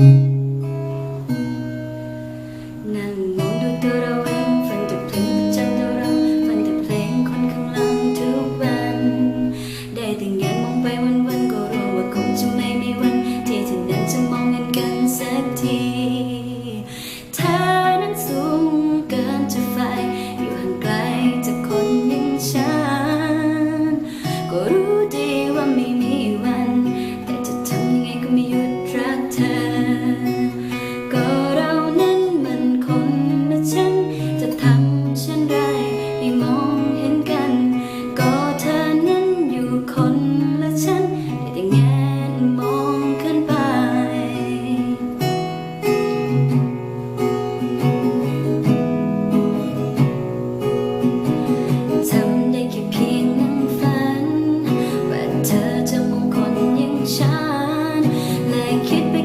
นั่งมองดูตัวเราเองฟังแต่เพลงประจำตัวเราฟังแต่เพลงคนข้างหลังทุกวัน ได้แต่งานมองไปวันวัน Keep. it